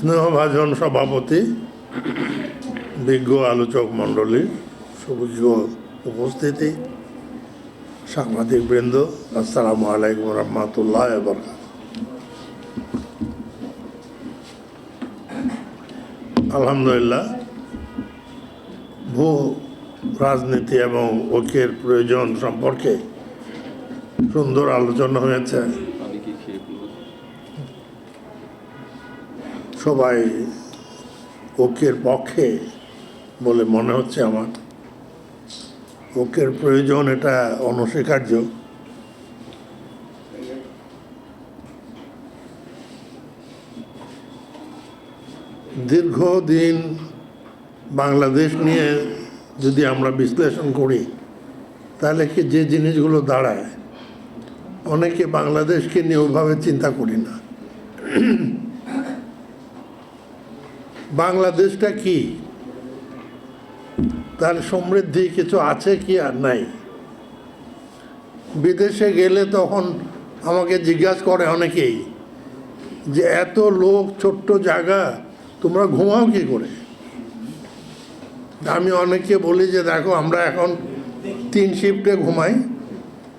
স্নেহভাজন সভাপতি, বিজ্ঞ আলোচক মণ্ডলীর সুবিজ্ঞ উপস্থিতি সাংবাদিক বৃন্দ আসসালামু আলাইকুম রহমতুল্লাহ বরকাত আলহামদুলিল্লাহ, ভূ রাজনীতি এবং ঐক্যের প্রয়োজন সম্পর্কে সুন্দর আলোচনা হয়েছে। সবাই ঐক্যের পক্ষে বলে মনে হচ্ছে আমার। ঐক্যের প্রয়োজন এটা অনস্বীকার্য। দীর্ঘদিন বাংলাদেশ নিয়ে যদি আমরা বিশ্লেষণ করি, তাহলে কি যে জিনিসগুলো দাঁড়ায়, অনেকে বাংলাদেশকে নিয়ে ওইভাবে চিন্তা করি না। বাংলাদেশটা কি? তার সমৃদ্ধি কিছু আছে কি আর নাই? বিদেশে গেলে তখন আমাকে জিজ্ঞাসা করে অনেকেই যে, এত লোক, ছোট্ট জায়গা, তোমরা ঘুমাও কি করে? আমি অনেককে বলি যে, দেখো, আমরা এখন তিন শিফটে ঘুমাই,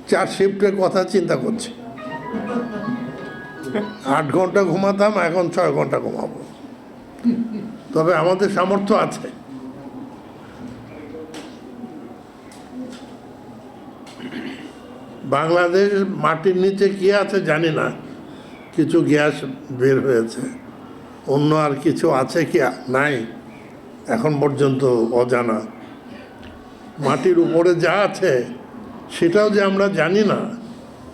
চার শিফটের কথা চিন্তা করছি। আট ঘণ্টা ঘুমাতাম, এখন ছয় ঘণ্টা ঘুমাবো। তবে আমাদের সামর্থ্য আছে। বাংলাদেশ মাটির নিচে কি আছে জানি না। কিছু গ্যাস বের হয়েছে। অন্য আর কিছু আছে কি নাই এখন পর্যন্ত অজানা। মাটির উপরে যা আছে সেটাও যে আমরা জানি না,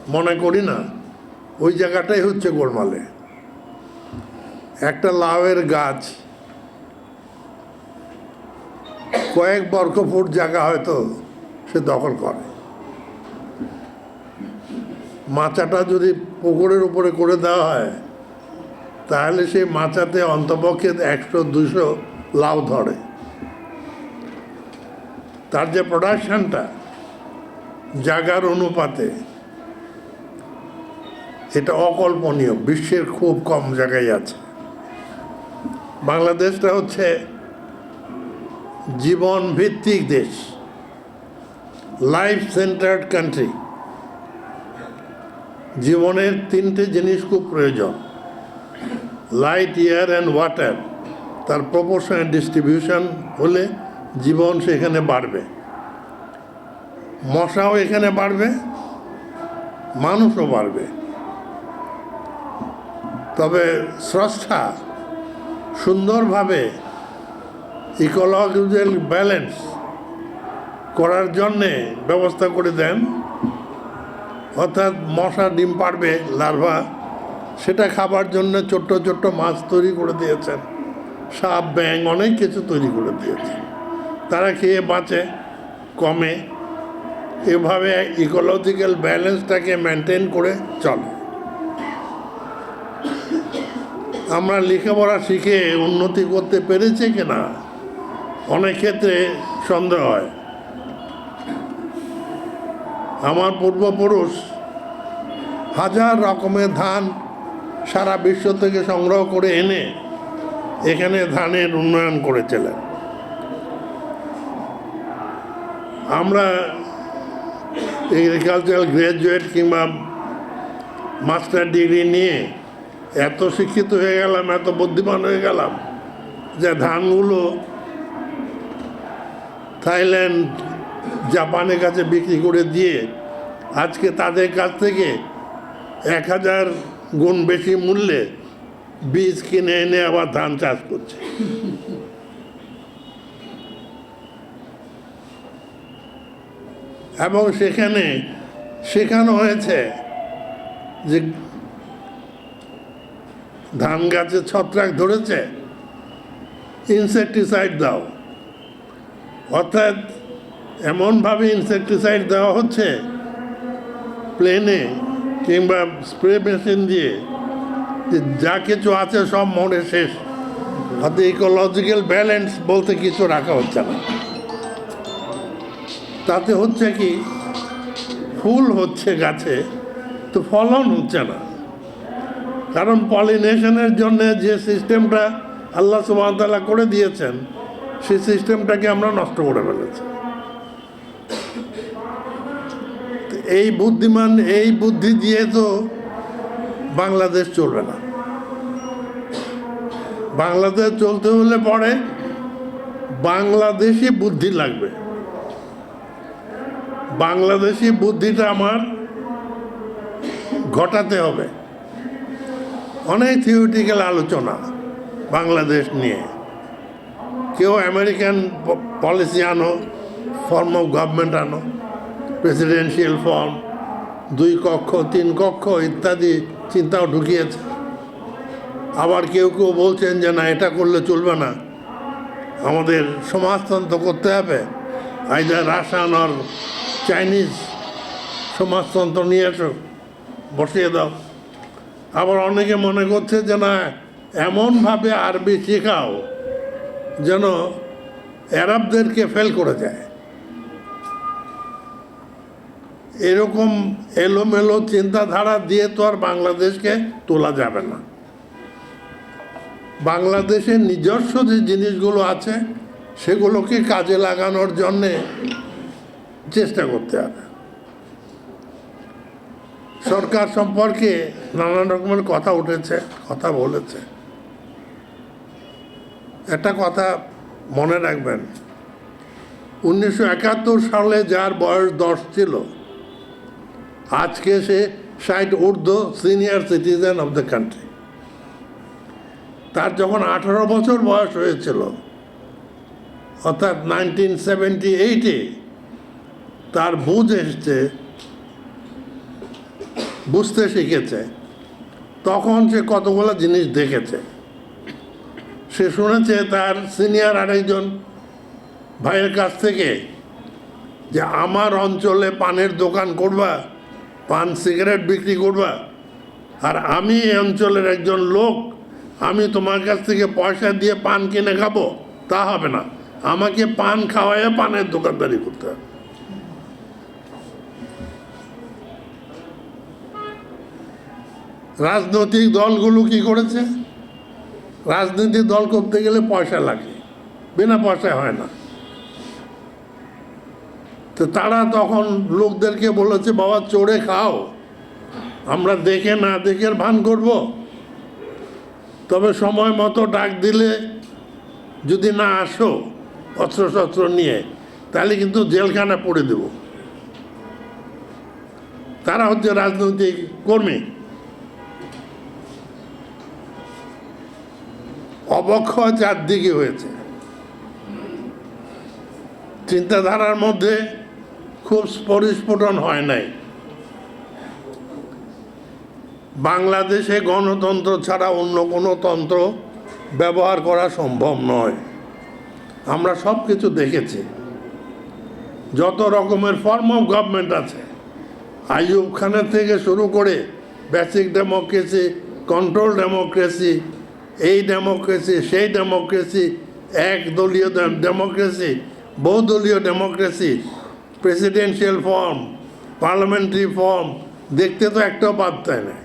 মনে করি না। ওই জায়গাটাই হচ্ছে গোলমালে। একটা লাউয়ের গাছ। কয়েক বর্গ ফুট জায়গা হয়তো সে দখল করে। মাচাটা যদি পুকুরের উপরে করে দেওয়া হয়, তাহলে সেই মাচাতে অন্তপক্ষে একশো, দুশো লাউ ধরে। তার যে প্রোডাকশানটা জাগার অনুপাতে, এটা অকল্পনীয়, বিশ্বের খুব কম জায়গায় আছে। বাংলাদেশটা হচ্ছে জীবন ভিত্তিক দেশ লাইফ সেন্টার্ড কান্ট্রি জীবনের তিনটে জিনিস খুব প্রয়োজন লাইট এয়ার অ্যান্ড ওয়াটার তার প্রপোর্শন ডিস্ট্রিবিউশন হলে জীবন সেখানে বাড়বে। মশাও এখানে বাড়বে, মানুষও বাড়বে। তবে স্রষ্টা সুন্দরভাবে ইকোলজিক্যাল ব্যালেন্স করার জন্যে ব্যবস্থা করে দেন। অর্থাৎ মশা ডিম পারবে লার্ভা, সেটা খাবার জন্য ছোট্ট ছোট্ট মাছ তৈরি করে দিয়েছেন। সাপ ব্যাং অনেক কিছু তৈরি করে দিয়েছেন। তারা খেয়ে বাঁচে, কমে। এভাবে ইকোলজিক্যাল ব্যালেন্সটাকে মেনটেন করে চলে। আমরা লেখাপড়া শিখে উন্নতি করতে পেরেছি কিনা? অনেক ক্ষেত্রে সন্দেহ হয়। আমার পূর্বপুরুষ হাজার রকমের ধান সারা বিশ্ব থেকে সংগ্রহ করে এনে এখানে ধানের উন্নয়ন করেছিলেন। আমরা এগ্রিকালচারাল গ্র্যাজুয়েট কিংবা মাস্টার ডিগ্রি নিয়ে এত শিক্ষিত হয়ে গেলাম, এত বুদ্ধিমান হয়ে গেলাম যে ধানগুলো থাইল্যান্ড জাপানের কাছে বিক্রি করে দিয়ে আজকে তাদের কাছ থেকে এক হাজার গুণ বেশি মূল্যে বীজ কিনে এনে আবার ধান চাষ করছে। এবং সেখানে শেখানো হয়েছে যে ধান গাছে ছত্রাক ধরেছে ইনসেকটিসাইড দাও। অর্থাৎ এমনভাবে ইনসেকটিসাইড দেওয়া হচ্ছে প্লেনে কিংবা স্প্রে মেশিন দিয়ে, যে যা কিছু আছে সব মরে শেষ। অর্থাৎ ইকোলজিক্যাল ব্যালেন্স বলতে কিছু রাখা হচ্ছে না। তাতে হচ্ছে কি, ফুল হচ্ছে গাছে, তো ফলন হচ্ছে না। কারণ পলিনেশনের জন্য যে সিস্টেমটা আল্লাহ সুবাহতাল্লাহ করে দিয়েছেন, সেই সিস্টেমটাকে আমরা নষ্ট করে ফেলেছি। এই বুদ্ধিমান, এই বুদ্ধি দিয়ে তো বাংলাদেশ চলবে না। বাংলাদেশ চলতে হলে পরে বাংলাদেশি বুদ্ধি লাগবে। বাংলাদেশি বুদ্ধিটা আমার ঘটাতে হবে। অনেক থিওরিটিক্যাল আলোচনা বাংলাদেশ নিয়ে। কেউ আমেরিকান পলিসি আনো ফর্ম অফ গভর্নমেন্ট আনো প্রেসিডেন্সিয়াল ফর্ম দুই কক্ষ, তিন কক্ষ ইত্যাদি চিন্তাও ঢুকিয়েছে। আবার কেউ কেউ বলছেন যে না, এটা করলে চলবে না। আমাদের সমাজতন্ত্র করতে হবে। আইদার রাশান আর চাইনিজ সমাজতন্ত্র নিয়ে এসো, বসিয়ে দাও। আবার অনেকে মনে করছে যে না, এমনভাবে আরবি শেখাও যেন অ্যারাবদেরকে ফেল করে যায় এরকম এলোমেলো চিন্তাধারা দিয়ে তো আর বাংলাদেশকে তোলা যাবে না। বাংলাদেশের নিজস্ব যে জিনিসগুলো আছে, সেগুলোকে কাজে লাগানোর জন্যে চেষ্টা করতে হবে। সরকার সম্পর্কে নানান রকমের কথা উঠেছে, কথা বলেছে। একটা কথা মনে রাখবেন, উনিশশো একাত্তর সালে যার বয়স দশ ছিল, আজকে সে ষাট ঊর্ধ্ব senior citizen of the country তার যখন আঠারো বছর বয়স হয়েছিল, অর্থাৎ নাইনটিন সেভেন্টি এইটে তার বুঝ এসছে বুঝতে শিখেছে। তখন সে কতগুলো জিনিস দেখেছে। সে শুনেছে তার সিনিয়র আরেকজন ভাইয়ের কাছ থেকে যে, আমার অঞ্চলে পানের দোকান করবা, পান সিগারেট বিক্রি করবা, আর আমি এই অঞ্চলের একজন লোক, আমি তোমার কাছ থেকে পয়সা দিয়ে পান কিনে খাব, তা হবে না। আমাকে পান খাওয়াইয়া পানের দোকানদারি করতে হবে। রাজনৈতিক দলগুলো কি করেছে? রাজনৈতিক দল করতে গেলে পয়সা লাগে। বিনা পয়সায় হয় না। তো তারা তখন লোকদেরকে বলেছে, বাবা, চড়ে খাও। আমরা দেখে না দেখে ভান করব। তবে সময় মতো ডাক দিলে যদি না আসো অস্ত্র শস্ত্র নিয়ে, তাহলে কিন্তু জেলখানা পড়ে দেব। তারা হচ্ছে রাজনৈতিক কর্মী। অবক্ষয় চারদিকে হয়েছে। চিন্তাধারার মধ্যে খুব পরিস্ফুটন হয় নাই। বাংলাদেশে গণতন্ত্র ছাড়া অন্য কোনো তন্ত্র ব্যবহার করা সম্ভব নয়। আমরা সব কিছু দেখেছি। যত রকমের ফর্ম অফ গভর্নমেন্ট আছে, আইয়ুব খানের থেকে শুরু করে বেসিক ডেমোক্রেসি কন্ট্রোল ডেমোক্রেসি এই ডেমোক্রেসি সেই ডেমোক্রেসি এক দলীয় ডেমোক্রেসি বহুদলীয় democracy presidential form parliamentary form দেখতে তো একটাও বাদ দেয় না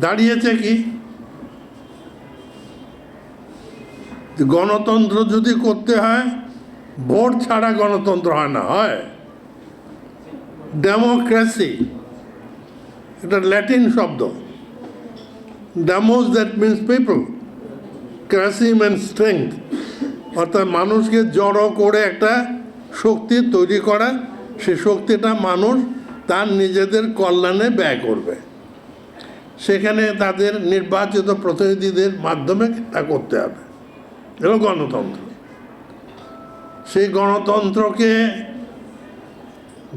দাঁড়িয়েছে কি? গণতন্ত্র যদি করতে হয়, ভোট ছাড়া গণতন্ত্র হয় না, হয়। ডেমোক্রেসি এটা ল্যাটিন শব্দ। Demos that means people cracy means strength অর্থাৎ মানুষকে জড়ো করে একটা শক্তি তৈরি করা, সে শক্তিটা মানুষ তার নিজেদের কল্যাণে ব্যয় করবে। সেখানে তাদের নির্বাচিত প্রতিনিধিদের মাধ্যমে তা করতে হবে। এগুলো গণতন্ত্র। সেই গণতন্ত্রকে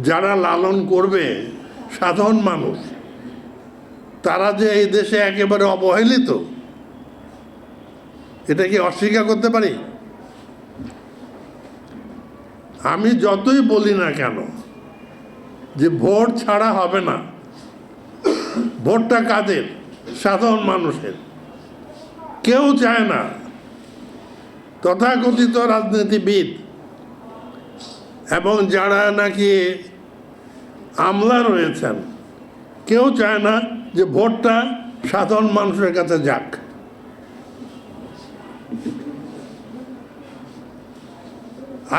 যারা লালন করবে, সাধারণ মানুষ তারা যে এই দেশে একেবারে অবহেলিত, এটা কি অস্বীকার করতে পারি? আমি যতই বলি না কেন, যে ভোট ছাড়া হবে না। ভোটটা কাদের? সাধারণ মানুষের। কেউ চায় না। তথাকথিত রাজনীতিবিদ এবং যারা নাকি আমলা রয়েছেন কেউ চায় না যে ভোটটা সাধারণ মানুষের কাছে যাক।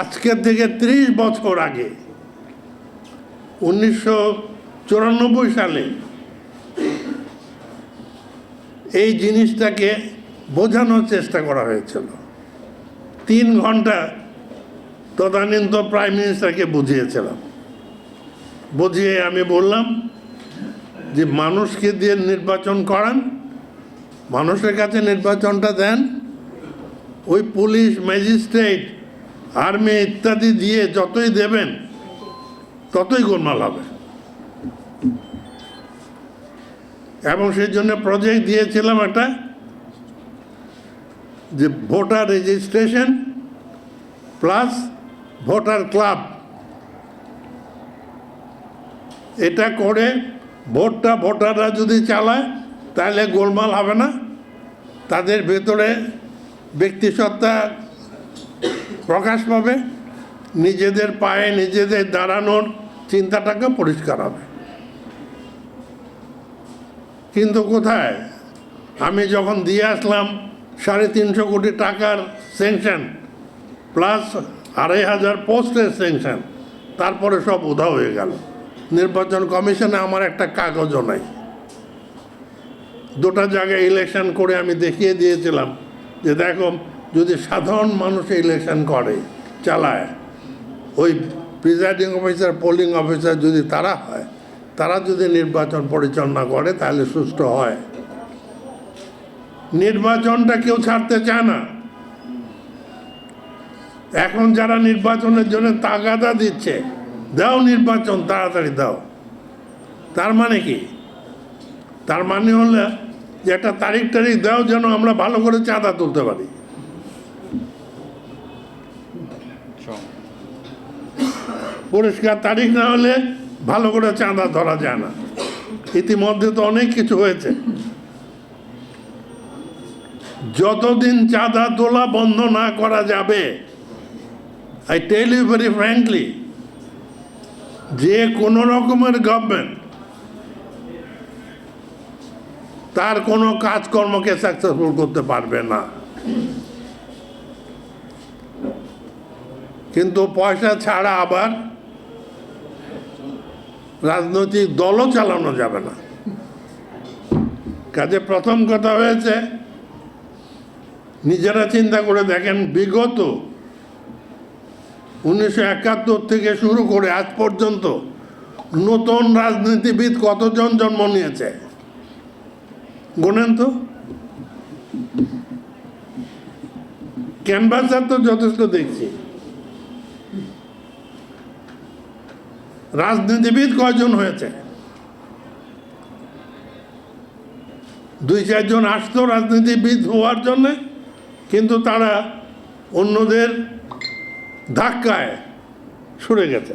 আজকের থেকে ত্রিশ বছর আগে, উনিশশো চুরানব্বই সালে এই জিনিসটাকে বোঝানোর চেষ্টা করা হয়েছিল। তিন ঘণ্টা তদানীন্ত প্রাইম মিনিস্টারকে বুঝিয়েছিলাম। বুঝিয়ে আমি বললাম যে মানুষকে দিয়ে নির্বাচন করান, মানুষের কাছে নির্বাচনটা দেন, ওই পুলিশ, ম্যাজিস্ট্রেট, আর্মি ইত্যাদি দিয়ে যতই দেবেন, ততই গোলমাল হবে। এবং সেই জন্য প্রজেক্ট দিয়েছিলাম একটা, যে voter registration plus voter club এটা করে ভোটটা ভোটাররা যদি চালায়, তাহলে গোলমাল হবে না। তাদের ভেতরে ব্যক্তিসত্তা প্রকাশ পাবে, নিজেদের পায়ে নিজেদের দাঁড়ানোর চিন্তাটাকে পরিষ্কার হবে। কিন্তু কোথায়? আমি যখন দিয়ে আসলাম সাড়ে তিনশো কোটি টাকার স্যাংশন প্লাস আড়াই হাজার পোস্টের স্যাংশন তারপরে সব উধাও হয়ে গেল। নির্বাচন কমিশনে আমার একটা কাগজও নাই। দুটা জায়গায় ইলেকশন করে আমি দেখিয়ে দিয়েছিলাম যে দেখো, যদি সাধারণ মানুষ ইলেকশন করে, চালায়, ওই প্রিজাইডিং অফিসার পোলিং অফিসার যদি তারা হয়, তারা যদি নির্বাচন পরিচালনা করে, তাহলে সুষ্ঠু হয়। নির্বাচনটা কেউ ছাড়তে চায় না। এখন যারা নির্বাচনের জন্য তাগাদা দিচ্ছে দাও নির্বাচন, তাড়াতাড়ি দাও। তার মানে কি? তার মানে হলো যে একটা তারিখ তারিখ দাও যেন আমরা ভালো করে চাঁদা তুলতে পারি। পরিষ্কার তারিখ না হলে ভালো করে চাঁদা ধরা যায় না। ইতিমধ্যে তো অনেক কিছু হয়েছে। যতদিন চাঁদা তোলা বন্ধ না করা যাবে I tell you very frankly যে কোনো রকমের গভর্নমেন্ট তার কোনো কাজকর্মকে সাকসেসফুল করতে পারবে না। কিন্তু পয়সা ছাড়া আবার রাজনৈতিক দলও চালানো যাবে না। কাজে প্রথম কথা হয়েছে, নিজেরা চিন্তা করে দেখেন, বিগত উনিশশো একাত্তর থেকে শুরু করে আজ পর্যন্ত নতুন রাজনীতিবিদ কতজন জন্ম নিয়েছে? গোনেন তো। ক্যানভাসার তো যথেষ্ট দেখছি। রাজনীতিবিদ কয়জন হয়েছে? দুই চারজন আসতো রাজনীতিবিদ হওয়ার জন্যে, কিন্তু তারা অন্যদের ধাক্কায় সরে গেছে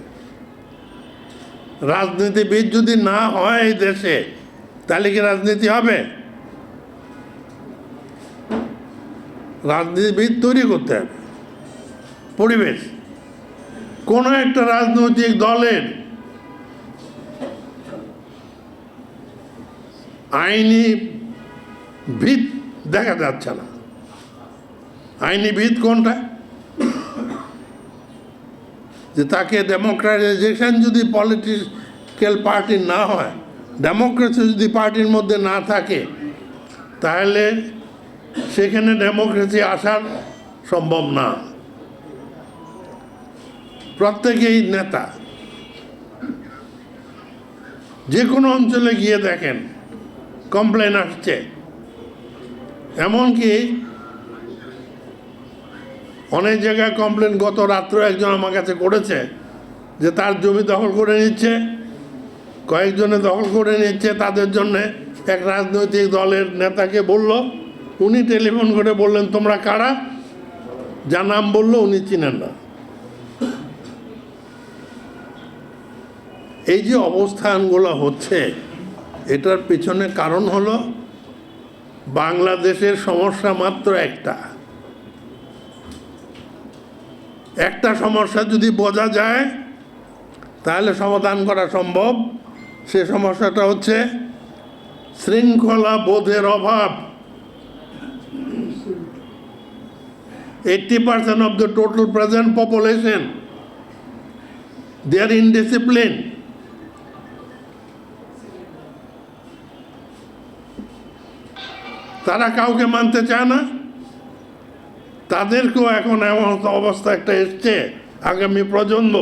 রাজনীতিবিদ যদি না হয় দেশে, তাহলে কি রাজনীতি হবে? রাজনীতিবিদ তৈরি করতে হবে। পরিবেশ, কোনো একটা রাজনৈতিক দলের আইনি ভিত দেখা যাচ্ছে না। আইনি ভিত কোনটা? যে তাকে ডেমোক্রাটাইজেশন যদি পলিটিক্যাল পার্টি না হয় ডেমোক্রেসি যদি পার্টির মধ্যে না থাকে, তাহলে সেখানে ডেমোক্রেসি আসার সম্ভব না। প্রত্যেকেই নেতা। যে কোনো অঞ্চলে গিয়ে দেখেন কমপ্লেন আসছে। এমনকি অনেক জায়গায় কমপ্লেন গত রাত্রে একজন আমার কাছে করেছে যে তার জমি দখল করে নিচ্ছে, কয়েকজনে দখল করে নিচ্ছে, তাদের জন্য এক রাজনৈতিক দলের নেতাকে বলল, উনি টেলিফোন করে বললেন, তোমরা কারা? যা নাম বলল, উনি চিনেন না। এই যে অবস্থানগুলো হচ্ছে, এটার পেছনে কারণ হলো, বাংলাদেশের সমস্যা মাত্র একটা। একটা সমস্যা যদি বোঝা যায়, তাহলে সমাধান করা সম্ভব। সে সমস্যাটা হচ্ছে শৃঙ্খলা বোধের অভাব। Eighty percent of the total present population they are indiscipline তারা কাউকে মানতে চায় না। তাদেরকেও এখন এমন অবস্থা একটা এসছে আগামী প্রজন্ম,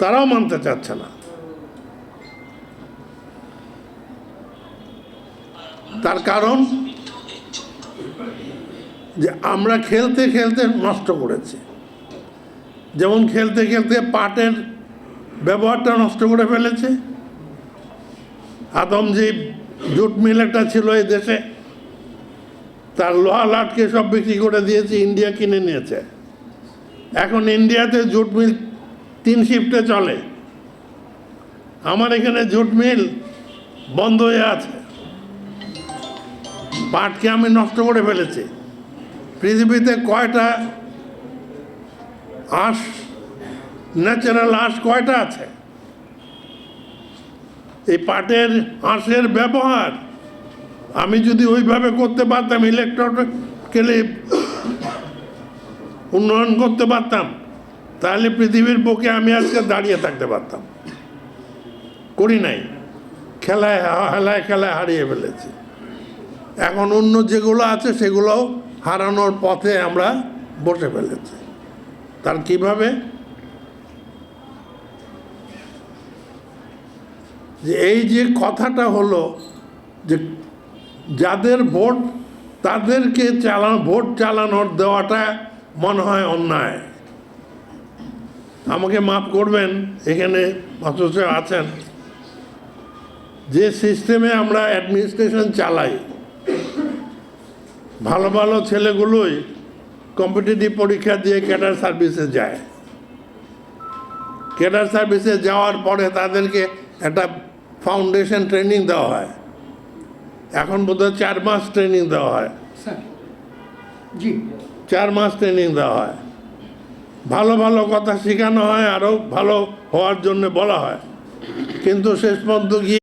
তারাও মানতে চাচ্ছে না। তার কারণ যে আমরা খেলতে খেলতে নষ্ট করেছি। যেমন খেলতে খেলতে পাটের ব্যবহারটা নষ্ট করে ফেলেছে। আদম যে জুট মিল একটা ছিল এই দেশে। তার লোহা লাটকে সব বিক্রি করে দিয়েছে, ইন্ডিয়া কিনে নিয়েছে। এখন ইন্ডিয়াতে জুট মিল তিন শিফটে চলে। আমার এখানে জুট মিল বন্ধ হয়ে আছে। পাটকে আমি নষ্ট করে ফেলেছি। পৃথিবীতে কয়টা আঁশ ন্যাচারাল আঁশ কয়টা আছে? এই পাটের আঁশের ব্যবহার আমি যদি ওইভাবে করতে পারতাম ইলেকট্রনিক্যালি উন্নয়ন করতে পারতাম, তাহলে পৃথিবীর বুকে আমি আজকে দাঁড়িয়ে থাকতে পারতাম। করি নাই। খেলায়, হেলায় খেলায় হারিয়ে ফেলেছি। এখন অন্য যেগুলো আছে সেগুলোও হারানোর পথে আমরা বসে ফেলেছি। তার কীভাবে? যে এই যে কথাটা হলো যে যাদের ভোট, তাদেরকে চালানো ভোট চালানোর দেওয়াটা মনে হয় অন্যায়। আমাকে মাফ করবেন, এখানে অথচ আছেন। যে সিস্টেমে আমরা অ্যাডমিনিস্ট্রেশন চালাই, ভালো ভালো ছেলেগুলোই কম্পিটিটিভ পরীক্ষা দিয়ে ক্যাডার সার্ভিসে যায়। ক্যাডার সার্ভিসে যাওয়ার পরে তাদেরকে একটা ফাউন্ডেশন ট্রেনিং দেওয়া হয়। এখন বোধহয় চার মাস ট্রেনিং দেওয়া হয়। জি। চার মাস ট্রেনিং দেওয়া হয়। ভালো ভালো কথা শেখানো হয় আরও ভালো হওয়ার জন্য বলা হয়। কিন্তু শেষ পর্যন্ত গিয়ে